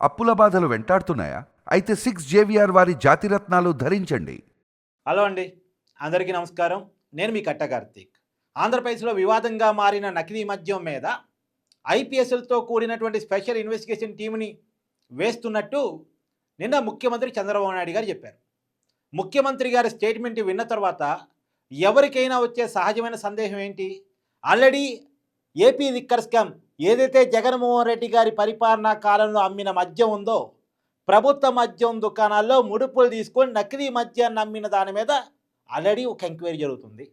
అప్పుల బాధలు వెంటాడుతున్నాయా? అయితే సిక్స్ జేవిఆర్ వారి జాతిరత్నాలు ధరించండి. హలో అండి. అందరికీ నమస్కారం. నేను మీ కట్ట కార్తీక్. ఆంధ్రప్రదేశ్లో వివాదంగా మారిన నకిలీ మద్యం మీద ఐపీఎస్ఎల్తో కూడినటువంటి స్పెషల్ ఇన్వెస్టిగేషన్ టీంని వేస్తున్నట్టు నిన్న ముఖ్యమంత్రి చంద్రబాబు నాయుడు గారు చెప్పారు. ముఖ్యమంత్రి గారి స్టేట్మెంట్ విన్న తర్వాత ఎవరికైనా వచ్చే సహజమైన సందేహం ఏంటి? ఆల్రెడీ ఏపీ లిక్కర్ స్కామ్ ఏదైతే జగన్మోహన్ రెడ్డి గారి పరిపాలనా కాలంలో అమ్మిన మద్యం ఉందో ప్రభుత్వ మద్యం దుకాణాల్లో ముడుపులు తీసుకొని నకిలీ మద్యాన్ని అమ్మిన దాని మీద ఆల్రెడీ ఒక ఎంక్వైరీ జరుగుతుంది.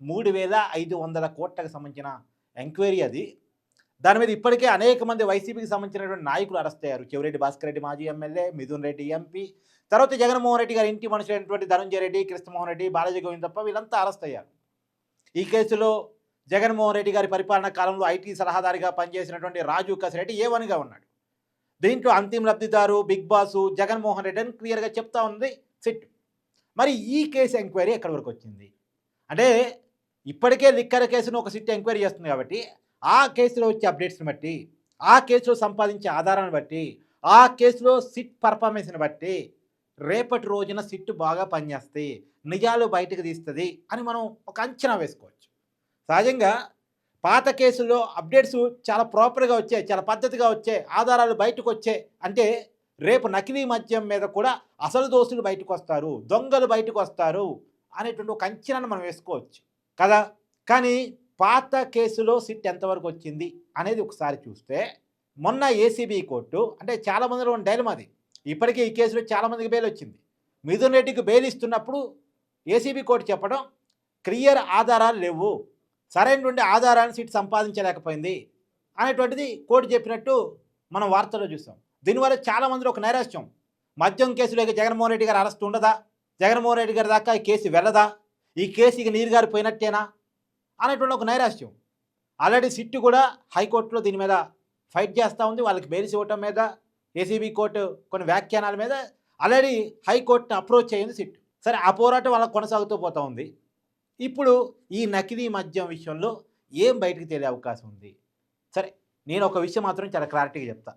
మూడు వేల ఐదు వందల కోట్లకు సంబంధించిన ఎంక్వైరీ అది. దాని మీద ఇప్పటికే అనేక మంది వైసీపీకి సంబంధించినటువంటి నాయకులు అరెస్ట్ అయ్యారు. చెవిరెడ్డి భాస్కర్ రెడ్డి మాజీ ఎమ్మెల్యే మిథున్ రెడ్డి ఎంపీ తర్వాత జగన్మోహన్ రెడ్డి గారి ఇంటి మనుషులైనటువంటి ధనంజయ రెడ్డి కృష్ణమోహన్ రెడ్డి బాలాజీ గోవిందప్ప వీళ్ళంతా అరెస్ట్ అయ్యారు. ఈ కేసులో జగన్మోహన్ రెడ్డి గారి పరిపాలనా కాలంలో ఐటీ సలహాదారిగా పనిచేసినటువంటి రాజు కసిరెడ్డి ఏ వన్గా ఉన్నాడు? దీంట్లో అంతిమ లబ్ధిదారు బిగ్ బాసు జగన్మోహన్ రెడ్డి అని క్లియర్గా చెప్తా ఉంది సిట్. మరి ఈ కేసు ఎంక్వైరీ ఎక్కడి వరకు వచ్చింది? అంటే ఇప్పటికే లిక్కర్ కేసును ఒక సిట్ ఎంక్వైరీ చేస్తుంది కాబట్టి ఆ కేసులో వచ్చే అప్డేట్స్ని బట్టి ఆ కేసులో సంపాదించే ఆధారాన్ని బట్టి ఆ కేసులో సిట్ పర్ఫార్మెన్స్ని బట్టి రేపటి రోజున సిట్ బాగా పనిచేస్తాయి నిజాలు బయటకు తీస్తుంది అని మనం ఒక అంచనా వేసుకోవచ్చు సహజంగా పాత కేసుల్లో అప్డేట్స్ చాలా ప్రాపర్గా వచ్చాయి చాలా పద్ధతిగా వచ్చాయి ఆధారాలు బయటకు వచ్చాయి. అంటే రేపు నకిలీ మద్యం మీద కూడా అసలు దోషులు బయటకు వస్తారు దొంగలు బయటకు వస్తారు అనేటువంటి ఒక అంచనాను మనం వేసుకోవచ్చు. కదా? కానీ పాత కేసులో సిట్ ఎంతవరకు వచ్చింది అనేది ఒకసారి చూస్తే మొన్న ఏసీబీ కోర్టు అంటే చాలా మందిలో ఉన్న డైలమా అది. ఇప్పటికే ఈ కేసులో చాలామందికి బెయిల్ వచ్చింది. మిథున్ రెడ్డికి బెయిల్ ఇస్తున్నప్పుడు ఏసీబీ కోర్టు చెప్పడం క్లియర్ ఆధారాలు లేవు. సరైనటువంటి ఆధారాన్ని సీట్ సంపాదించలేకపోయింది అనేటువంటిది కోర్టు చెప్పినట్టు మనం వార్తల్లో చూసాం. దీనివల్ల చాలామంది ఒక నైరాశ్యం. మద్యం కేసులో జగన్మోహన్ రెడ్డి గారు అరెస్ట్ ఉండదా? జగన్మోహన్ రెడ్డి గారి దాకా ఈ కేసు వెళ్ళదా? ఈ కేసు ఇక నీరు గారిపోయినట్టేనా? అనేటువంటి ఒక నైరాశ్యం. ఆల్రెడీ సిట్టు కూడా హైకోర్టులో దీని మీద ఫైట్ చేస్తూ ఉంది. వాళ్ళకి బెయిల్స్ ఇవ్వటం మీద ఏసీబీ కోర్టు కొన్ని వ్యాఖ్యానాల మీద ఆల్రెడీ హైకోర్టుని అప్రోచ్ అయ్యింది సిట్ సరే ఆ పోరాటం వాళ్ళకి కొనసాగుతూ పోతూ ఉంది. ఇప్పుడు ఈ నకిలీ మద్యం విషయంలో ఏం బయటకు తెలియ అవకాశం ఉంది? సరే నేను ఒక విషయం మాత్రం చాలా క్లారిటీగా చెప్తా.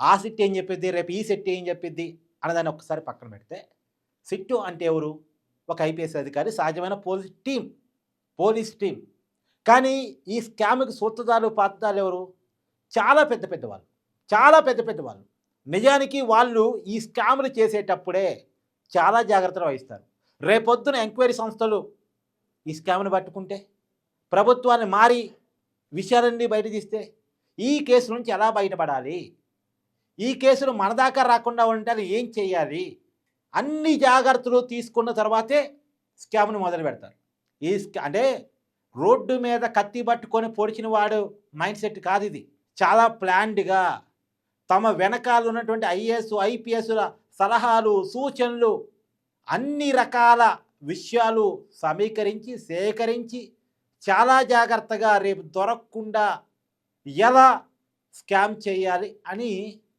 ఆ సిట్ ఏం చెప్పిద్ది? రేపు ఈ సెట్ ఏం చెప్పిద్ది? అన్నదాన్ని ఒకసారి పక్కన పెడితే సిట్టు అంటే ఎవరు? ఒక ఐపీఎస్ అధికారి సహజమైన పోలీస్ టీం పోలీస్ టీం కానీ ఈ స్కామ్కి సూత్రధారులు పాత్రధారులు ఎవరు? చాలా పెద్ద పెద్ద వాళ్ళు. చాలా పెద్ద పెద్ద వాళ్ళు. నిజానికి వాళ్ళు ఈ స్కామ్లు చేసేటప్పుడే చాలా జాగ్రత్తలు వహిస్తారు. రేపొద్దున ఎంక్వైరీ సంస్థలు ఈ స్కామ్ను పట్టుకుంటే ప్రభుత్వాన్ని మారి విషయాలన్నీ బయట తీస్తే ఈ కేసు నుంచి ఎలా బయటపడాలి? ఈ కేసులు మన దాకా రాకుండా ఉండాలి ఏం చేయాలి? అన్ని జాగ్రత్తలు తీసుకున్న తర్వాతే స్కామ్ను మొదలు పెడతారు. ఈ స్కా అంటే రోడ్డు మీద కత్తి పట్టుకొని పొడిచిన వాడు మైండ్ సెట్ కాదు ఇది. చాలా ప్లాన్డ్గా తమ వెనకాల ఉన్నటువంటి ఐఏఎస్ ఐపీఎస్ల సలహాలు సూచనలు అన్ని రకాల విషయాలు సమీకరించి సేకరించి చాలా జాగ్రత్తగా రేపు దొరకకుండా ఎలా స్కామ్ చేయాలి అని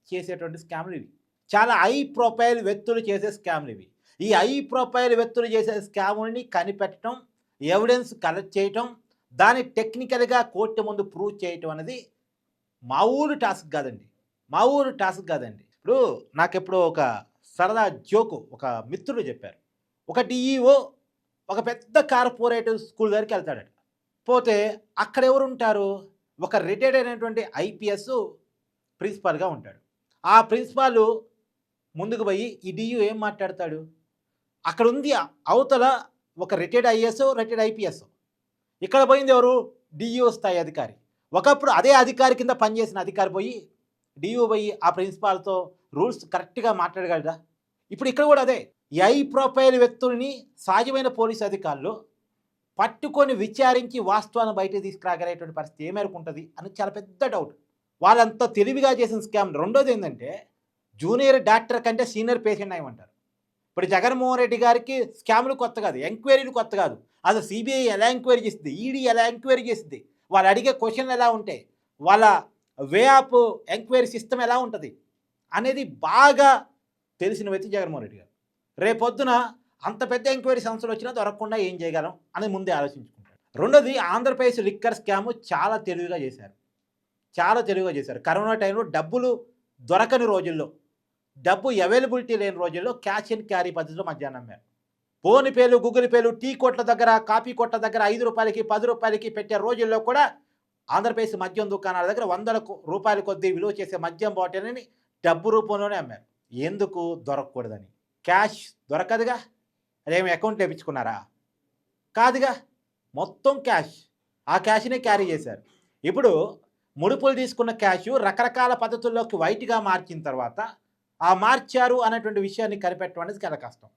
చేసేటువంటి స్కామ్లు ఇవి. చాలా హై ప్రొఫైల్ వ్యక్తులు చేసే స్కామ్లు ఇవి. ఈ హై ప్రొఫైల్ వ్యక్తులు చేసే స్కాముల్ని కనిపెట్టడం ఎవిడెన్స్ కలెక్ట్ చేయటం దాన్ని టెక్నికల్గా కోర్టు ముందు ప్రూవ్ చేయటం అనేది మామూలు టాస్క్ కాదండి. మామూలు టాస్క్ కాదండి. ఇప్పుడు నాకెప్పుడు ఒక సరదా జోకు ఒక మిత్రుడు చెప్పారు. ఒక డిఈఓ ఒక పెద్ద కార్పొరేటివ్ స్కూల్ దగ్గరికి వెళ్తాడట. పోతే అక్కడ ఎవరు ఉంటారు ఒక రిటైర్డ్ అయినటువంటి ఐపీఎస్ ప్రిన్సిపాల్గా ఉంటాడు. ఆ ప్రిన్సిపాల్ ముందుకు పోయి ఈ డియు ఏం మాట్లాడతాడు? అక్కడ ఉంది అవతల ఒక రిటైర్డ్ ఐఏఎస్ రిటైర్డ్ ఐపీఎస్ ఇక్కడ పోయింది ఎవరు? డియు స్థాయి అధికారి. ఒకప్పుడు అదే అధికారి కింద పనిచేసిన అధికారి పోయి డియు పోయి ఆ ప్రిన్సిపాల్తో రూల్స్ కరెక్ట్గా మాట్లాడగలరా ఇప్పుడు ఇక్కడ కూడా అదే. ఐ ప్రొఫైల్ వ్యక్తుల్ని సహజమైన పోలీసు అధికారులు పట్టుకొని విచారించి వాస్తవాన్ని బయట తీసుకురాగలేటువంటి పరిస్థితి ఏ మేరకు ఉంటుంది అని చాలా పెద్ద డౌట్ వాళ్ళంతా తెలివిగా చేసిన స్కామ్ రెండోది ఏంటంటే జూనియర్ డాక్టర్ కంటే సీనియర్ పేషెంట్ అయ్యమంటారు. ఇప్పుడు జగన్మోహన్ రెడ్డి గారికి స్కామ్లు కొత్త కాదు ఎంక్వైరీలు కొత్త కాదు. అసలు సిబిఐ ఎలా ఎంక్వైరీ చేస్తుంది ఈడీ ఎలా ఎంక్వైరీ చేస్తుంది వాళ్ళు అడిగే క్వశ్చన్లు ఎలా ఉంటాయి? వాళ్ళ వే ఆఫ్ ఎంక్వైరీ సిస్టమ్ ఎలా ఉంటుంది? అనేది బాగా తెలిసిన వ్యక్తి జగన్మోహన్ రెడ్డి గారు. రేపొద్దున అంత పెద్ద ఎంక్వైరీ సంస్థలు వచ్చినా దొరకకుండా ఏం చేయగలం అనేది ముందే ఆలోచించుకుంటారు. రెండోది ఆంధ్రప్రదేశ్ లిక్కర్ స్కామ్ చాలా తెలివిగా చేశారు. చాలా తెలివిగా చేశారు. కరోనా టైంలో డబ్బులు దొరకని రోజుల్లో డబ్బు అవైలబిలిటీ లేని రోజుల్లో క్యాష్ అండ్ క్యారీ పద్ధతిలో మధ్యాహ్నం అమ్మారు. ఫోన్ పేలు గూగుల్ పేలు టీ కొట్ల దగ్గర కాఫీ కొట్ల దగ్గర ఐదు రూపాయలకి పది రూపాయలకి పెట్టే రోజుల్లో కూడా ఆంధ్రప్రదేశ్ మద్యం దుకాణాల దగ్గర వందల రూపాయల కొద్దీ విలువ చేసే మద్యం బాటిల్ని డబ్బు రూపంలోనే అమ్మారు. ఎందుకు? దొరకకూడదని. క్యాష్ దొరకదుగా? అదేమి అకౌంట్ వేయించుకున్నారా కాదుగా మొత్తం క్యాష్. ఆ క్యాష్నే క్యారీ చేశారు. ఇప్పుడు ముడుపులు తీసుకున్న క్యాష్ రకరకాల పద్ధతుల్లోకి వైట్గా మార్చిన తర్వాత ఆ మార్చారు అనేటువంటి విషయాన్ని కనిపెట్టడం అనేది చాలా కష్టం.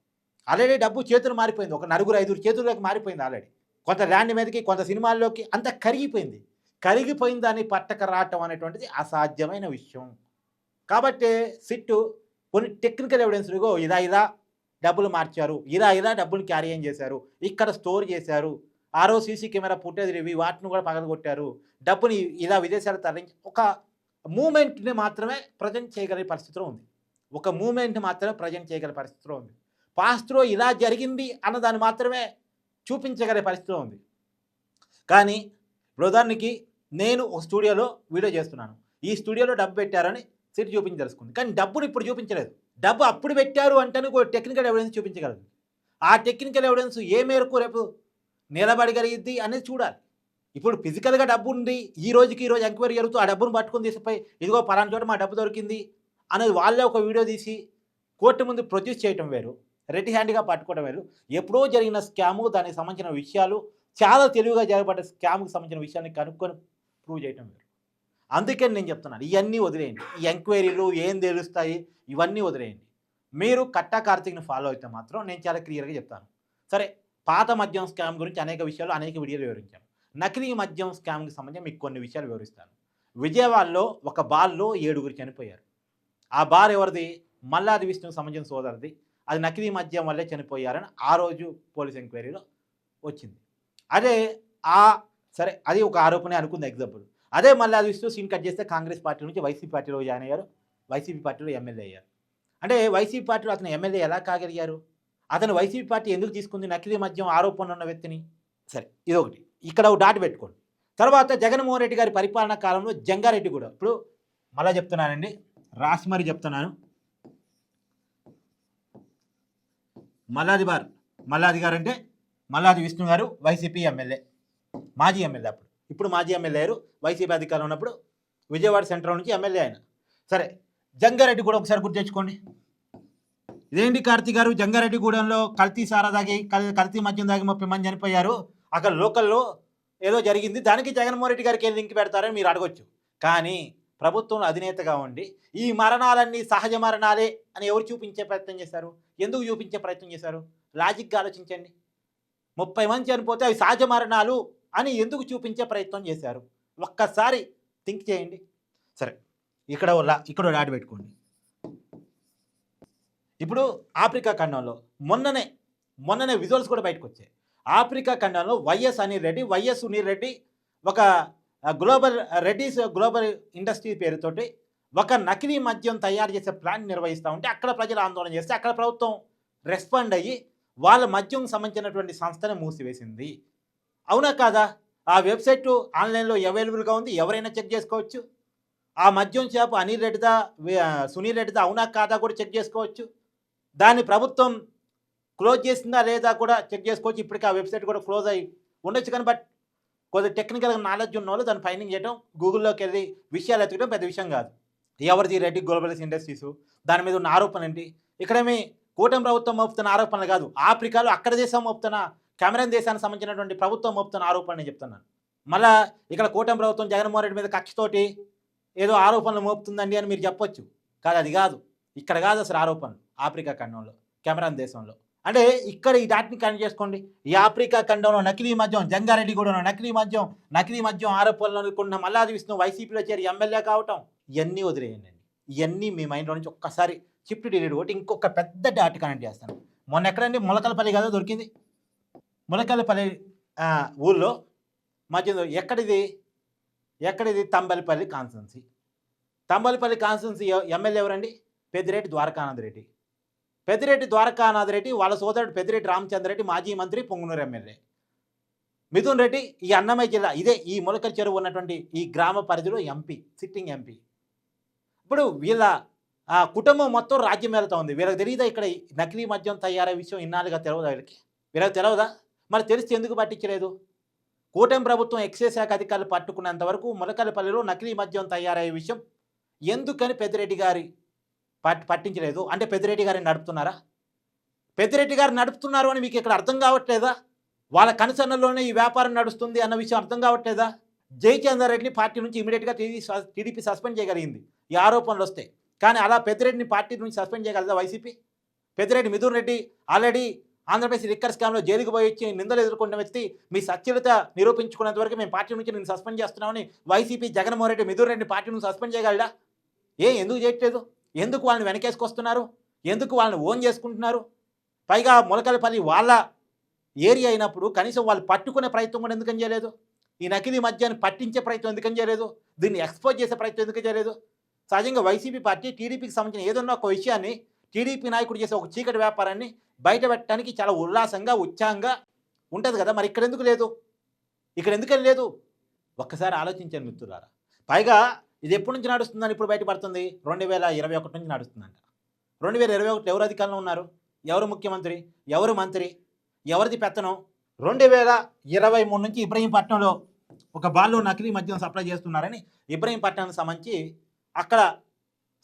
ఆల్రెడీ డబ్బు చేతులు మారిపోయింది. ఒక నలుగురు ఐదుగురు చేతుల్లోకి మారిపోయింది ఆల్రెడీ. కొంత ల్యాండ్ మీదకి కొంత సినిమాల్లోకి అంత కరిగిపోయింది. కరిగిపోయిన దాన్ని పట్టక రావటం అనేటువంటిది అసాధ్యమైన విషయం. కాబట్టి సిట్టు కొన్ని టెక్నికల్ ఎవిడెన్స్ ఇగో ఇదా ఇదా డబ్బులు మార్చారు ఇలా ఇలా డబ్బులు క్యారీ ఏం చేశారు ఇక్కడ స్టోర్ చేశారు ఆరో సీసీ కెమెరా ఫుటేజ్ ఇవి వాటిని కూడా పగలగొట్టారు డబ్బుని ఇలా విదేశాలు తరలించి ఒక మూమెంట్ని మాత్రమే ప్రజెంట్ చేయగలిగే పరిస్థితిలో ఉంది. ఒక మూమెంట్ మాత్రమే ప్రజెంట్ చేయగలిగే పరిస్థితిలో ఉంది. పాస్ట్లో ఇలా జరిగింది అన్నదాన్ని మాత్రమే చూపించగలిగే పరిస్థితిలో ఉంది. కానీ ఇప్పుడు ఉదాహరణకి నేను ఒక స్టూడియోలో వీడియో చేస్తున్నాను. ఈ స్టూడియోలో డబ్బు పెట్టారని సిటీ చూపించదలుచుకుంది కానీ డబ్బును ఇప్పుడు చూపించలేదు. డబ్బు అప్పుడు పెట్టారు అంటే టెక్నికల్ ఎవిడెన్స్ చూపించగలదు. ఆ టెక్నికల్ ఎవిడెన్స్ ఏ మేరకు రేపు నిలబడగలిగిద్ది అనేది చూడాలి. ఇప్పుడు ఫిజికల్గా డబ్బు ఉంది ఈ రోజుకి ఈ రోజు ఎంక్వైరీ జరుగుతూ ఆ డబ్బును పట్టుకొని తీసిపోయి ఇదిగో పలానా చోట మా డబ్బు దొరికింది అనేది వాళ్ళే ఒక వీడియో తీసి కోర్టు ముందు ప్రొడ్యూస్ చేయటం వేరు రెడ్ హ్యాండ్గా పట్టుకోవడం వేరు. ఎప్పుడో జరిగిన స్కాము దానికి సంబంధించిన విషయాలు చాలా తెలివిగా జరగబడ్డ స్కామ్కి సంబంధించిన విషయాన్ని కనుక్కొని ప్రూవ్ చేయటం వేరు. అందుకని నేను చెప్తున్నాను ఇవన్నీ వదిలేయండి. ఈ ఎంక్వైరీలు ఏం తెలుస్తాయి ఇవన్నీ వదిలేయండి. మీరు కట్టా కార్తీక్ని ఫాలో అయితే మాత్రం నేను చాలా క్లియర్గా చెప్తాను. సరే పాత మద్యం స్కామ్ గురించి అనేక విషయాలు అనేక వీడియోలు వివరించాను. నకిలీ మద్యం స్కామ్కి సంబంధించి మీకు కొన్ని విషయాలు వివరిస్తాను. విజయవాడలో ఒక బార్లో ఏడుగురు చనిపోయారు. ఆ బార్ ఎవరిది? మల్లాది విష్ణుకు సంబంధించిన సోదరిది. అది నకిలీ మద్యం వల్లే చనిపోయారని ఆ రోజు పోలీస్ ఎంక్వైరీలో వచ్చింది. అదే ఆ సరే అది ఒక ఆరోపణ అనుకుంది ఎగ్జాంపుల్. అదే మళ్ళీ అది విష్ణు సీన్ కట్ చేస్తే కాంగ్రెస్ పార్టీ నుంచి వైసీపీ పార్టీలో జాయిన్ అయ్యారు. వైసీపీ పార్టీలో ఎమ్మెల్యే అయ్యారు. అంటే వైసీపీ పార్టీలో అతను ఎమ్మెల్యే ఎలా కాగలిగారు? అతను వైసీపీ పార్టీ ఎందుకు తీసుకుంది? నకిలీ మద్యం ఆరోపణ ఉన్న వ్యక్తిని? సరే ఇదొకటి. ఇక్కడ ఒక డాట్ పెట్టుకోండి. తర్వాత జగన్మోహన్ రెడ్డి గారి పరిపాలనా కాలంలో జంగారెడ్డి కూడా. ఇప్పుడు మళ్ళీ చెప్తున్నానండి. రాసి మరి చెప్తున్నాను. మల్లాది బార్ మల్లాది గారు అంటే మల్లాది విష్ణు గారు వైసీపీ ఎమ్మెల్యే మాజీ ఎమ్మెల్యే అప్పుడు. ఇప్పుడు మాజీ ఎమ్మెల్యే వైసీపీ అధికారం ఉన్నప్పుడు విజయవాడ సెంట్రల్ నుంచి ఎమ్మెల్యే ఆయన. సరే జంగారెడ్డి కూడా ఒకసారి గుర్తు తెచ్చుకోండి. ఇదేంటి కార్తీ గారు? జంగారెడ్డిగూడెంలో కల్తీ సారా దాగి కల్- కల్తీ మద్యం దాగి ముప్పై మంది చనిపోయారు. అక్కడ లోకల్లో ఏదో జరిగింది. దానికి జగన్మోహన్ రెడ్డి గారికి ఏం లింక్ పెడతారని మీరు అడగొచ్చు. కానీ ప్రభుత్వంలో అధినేతగా ఉండి ఈ మరణాలన్నీ సహజ మరణాలే అని ఎవరు చూపించే ప్రయత్నం చేశారు? ఎందుకు చూపించే ప్రయత్నం చేశారు? లాజిక్గా ఆలోచించండి. ముప్పై మంది చనిపోతే అవి సహజ మరణాలు. అని ఎందుకు చూపించే ప్రయత్నం చేశారు? ఒక్కసారి థింక్ చేయండి. సరే ఇక్కడ ఇక్కడ ఓ పెట్టుకోండి. ఇప్పుడు ఆఫ్రికా ఖండంలో మొన్ననే మొన్ననే విజువల్స్ కూడా బయటకు వచ్చాయి. ఆఫ్రికా ఖండంలో వైఎస్ అనిల్ రెడ్డి వైఎస్ సునీల్ రెడ్డి ఒక గ్లోబల్ రెడ్డిస్ గ్లోబల్ ఇండస్ట్రీ పేరుతోటి ఒక నకిలీ మద్యం తయారు చేసే ప్లాంట్ నిర్వహిస్తూ ఉంటే అక్కడ ప్రజలు ఆందోళన చేస్తే అక్కడ ప్రభుత్వం రెస్పాండ్ అయ్యి వాళ్ళ మద్యం సంబంధించినటువంటి సంస్థను మూసివేసింది. అవునా కాదా? ఆ వెబ్సైట్ ఆన్లైన్లో అవైలబుల్గా ఉంది. ఎవరైనా చెక్ చేసుకోవచ్చు. ఆ మద్యం షాపు అనిల్ రెడ్డిదా సునీల్ రెడ్డిదా అవునా కాదా కూడా చెక్ చేసుకోవచ్చు. దాన్ని ప్రభుత్వం క్లోజ్ చేసిందా లేదా కూడా చెక్ చేసుకోవచ్చు. ఇప్పటికీ ఆ వెబ్సైట్ కూడా క్లోజ్ అయ్యి ఉండొచ్చు కానీ బట్ కొద్ది టెక్నికల్ నాలెడ్జ్ ఉన్న వాళ్ళు దాన్ని ఫైండింగ్ చేయడం గూగుల్లోకి వెళ్ళి విషయాలు ఎత్తకడం పెద్ద విషయం కాదు. ఎవరిది రెడ్డి గ్లోబల్స్ ఇండస్ట్రీస్ దాని మీద ఉన్న ఆరోపణలు ఏంటి ఇక్కడేమి కూటమి ప్రభుత్వం మోపుతున్న ఆరోపణలు కాదు. ఆఫ్రికాలో అక్కడ దేశం మోపుతున్న కెమెరాన్ దేశానికి సంబంధించినటువంటి ప్రభుత్వం మోపుతున్న ఆరోపణ నేను చెప్తున్నాను. మళ్ళా ఇక్కడ కూటమి ప్రభుత్వం జగన్మోహన్ రెడ్డి మీద కక్షతోటి ఏదో ఆరోపణలు మోపుతుందండి అని మీరు చెప్పొచ్చు. కాదు అది కాదు. ఇక్కడ కాదు అసలు ఆరోపణలు ఆఫ్రికా ఖండంలో కెమెరాన్ దేశంలో. అంటే ఇక్కడ ఈ డాట్ని కనెక్ట్ చేసుకోండి. ఈ ఆఫ్రికా ఖండంలో నకిలీ మద్యం జంగారెడ్డిగూడలో నకిలీ మద్యం నకిలీ మద్యం ఆరోపణలు అనుకున్న మల్లాది విష్ణు వైసీపీలో చేరి ఎమ్మెల్యే కావటం ఇవన్నీ వదిలేయండి. ఇవన్నీ మీ మైండ్లో నుంచి ఒక్కసారి షిఫ్ట్ డిలీట్ ఒకటి ఇంకొక పెద్ద డాట్ కనెక్ట్ చేస్తాను. మొన్న ఎక్కడండి? మొలకలపల్లి కదా దొరికింది. ములకలపల్లి ఊళ్ళో మధ్యలో ఎక్కడిది? ఎక్కడిది? Thamballapalle constituency Thamballapalle constituency MLA ఎవరండి? పెద్దిరెడ్డి ద్వారకానంద రెడ్డి. పెద్దిరెడ్డి ద్వారకానాథ్ రెడ్డి వాళ్ళ సోదరుడు పెద్దిరెడ్డి రామచంద్ర రెడ్డి మాజీ మంత్రి పొంగునూరు ఎమ్మెల్యే. మిథున్ రెడ్డి ఈ అన్నమయ్య జిల్లా ఇదే ఈ మొలకల చెరువు ఉన్నటువంటి ఈ గ్రామ పరిధిలో ఎంపీ సిట్టింగ్ ఎంపీ. ఇప్పుడు వీళ్ళ కుటుంబం మొత్తం రాజ్యం వెళ్తా ఉంది. వీళ్ళకి తెలియదా ఇక్కడ ఈ నకిలీ మద్యం తయారయ్యే విషయం ఇన్నాళ్ళుగా తెలియదా వీళ్ళకి? వీళ్ళకి తెలియదా మరి తెలిస్తే ఎందుకు పట్టించలేదు? కూటమి ప్రభుత్వం ఎక్సైజ్ శాఖ అధికారులు పట్టుకున్నంత వరకు ములకలపల్లిలో నకిలీ మద్యం తయారయ్యే విషయం ఎందుకని పెద్దిరెడ్డి గారి పట్ పట్టించలేదు? అంటే పెద్దిరెడ్డి గారిని నడుపుతున్నారా? పెద్దిరెడ్డి గారు నడుపుతున్నారు అని మీకు ఇక్కడ అర్థం కావట్లేదా? వాళ్ళ కనుసన్నల్లోనే ఈ వ్యాపారం నడుస్తుంది అన్న విషయం అర్థం కావట్లేదా? జయచంద్ర రెడ్డిని పార్టీ నుంచి ఇమీడియట్గా టీడీ టీడీపీ సస్పెండ్ చేయగలిగింది. ఈ ఆరోపణలు వస్తే. కానీ అలా పెద్దిరెడ్డిని పార్టీ నుంచి సస్పెండ్ చేయగలదా YCP? Peddireddy Mithun Reddy already Andhra Pradesh liquor స్కామ్లో జైలుకు పోయి వచ్చి నిందలు ఎదుర్కొన్న వ్యక్తి మీ సత్యలత నిరూపించుకున్నంత వరకు మేము పార్టీ నుంచి నేను సస్పెండ్ చేస్తున్నామని వైసీపీ జగన్మోహన్ రెడ్డి మిథున్ రెడ్డి పార్టీ నుంచి సస్పెండ్ చేయగలడా? ఏ ఎందుకు చేయట్లేదు? ఎందుకు వాళ్ళని వెనకేసుకొస్తున్నారు? ఎందుకు వాళ్ళని ఓన్ చేసుకుంటున్నారు? పైగా ములకలపల్లి వాళ్ళ ఏరియా అయినప్పుడు కనీసం వాళ్ళు పట్టుకునే ప్రయత్నం కూడా ఎందుకని చేయలేదు? ఈ నకిలీ మద్యాన్ని పట్టించే ప్రయత్నం ఎందుకని చేయలేదు? దీన్ని ఎక్స్పోజ్ చేసే ప్రయత్నం ఎందుకు చేయలేదు? సహజంగా వైసీపీ పార్టీ టీడీపీకి సంబంధించిన ఏదన్నా ఒక విషయాన్ని టీడీపీ నాయకుడు చేసే ఒక చీకటి వ్యాపారాన్ని బయట పెట్టడానికి చాలా ఉల్లాసంగా ఉత్సాహంగా ఉంటుంది కదా. మరి ఇక్కడ ఎందుకు లేదు? ఇక్కడ ఎందుకని లేదు? ఒక్కసారి ఆలోచించాను మిత్రులారా. పైగా ఇది ఎప్పటి నుంచి నడుస్తుందని ఇప్పుడు బయటపడుతుంది? రెండు వేల ఇరవై ఒకటి నుంచి నడుస్తుందంట. రెండు వేల ఇరవై ఒకటి ఎవరు అధికారంలో ఉన్నారు? ఎవరు ముఖ్యమంత్రి? ఎవరు మంత్రి? ఎవరిది పెత్తనం? రెండు వేల ఇరవై మూడు నుంచి ఇబ్రహీంపట్నంలో ఒక బాల్లో నకిలీ మద్యం సప్లై చేస్తున్నారని ఇబ్రహీంపట్నానికి సంబంధించి అక్కడ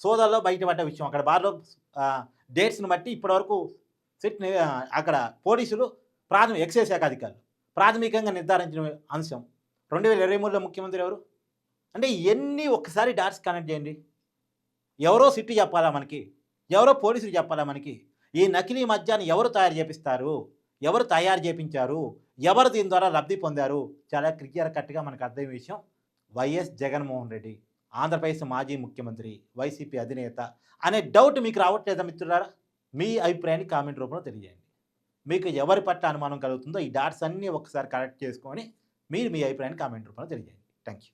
సోదాల్లో బయటపడ్డ విషయం. అక్కడ బార్లో డేట్స్ని బట్టి ఇప్పటివరకు సిట్ని అక్కడ పోలీసులు ప్రాథమిక ఎక్సైజ్ శాఖ అధికారులు. ప్రాథమికంగా నిర్ధారించిన అంశం రెండు వేల ఇరవై మూడులో ముఖ్యమంత్రి ఎవరు? అంటే ఎన్ని ఒక్కసారి డాట్స్ కనెక్ట్ చేయండి. ఎవరో సిట్టి చెప్పాలా మనకి? ఎవరో పోలీసులు చెప్పాలా మనకి? ఈ నకిలీ మద్యాన్ని ఎవరు తయారు చేపిస్తారు? ఎవరు తయారు చేపించారు? ఎవరు దీని ద్వారా లబ్ధి పొందారు? చాలా క్లియర్ కట్గా మనకు అర్థమయ్యే విషయం వైఎస్ జగన్మోహన్ రెడ్డి ఆంధ్రప్రదేశ్ మాజీ ముఖ్యమంత్రి వైసీపీ అధినేత అనే డౌట్ మీకు రావట్లేదా మిత్రులారా? మీ అభిప్రాయాన్ని కామెంట్ రూపంలో తెలియజేయండి. మీకు ఎవరి పట్ల అనుమానం కలుగుతుందో ఈ డాట్స్ అన్నీ ఒకసారి కరెక్ట్ చేసుకొని మీరు మీ అభిప్రాయాన్ని కామెంట్ రూపంలో తెలియజేయండి. Thank you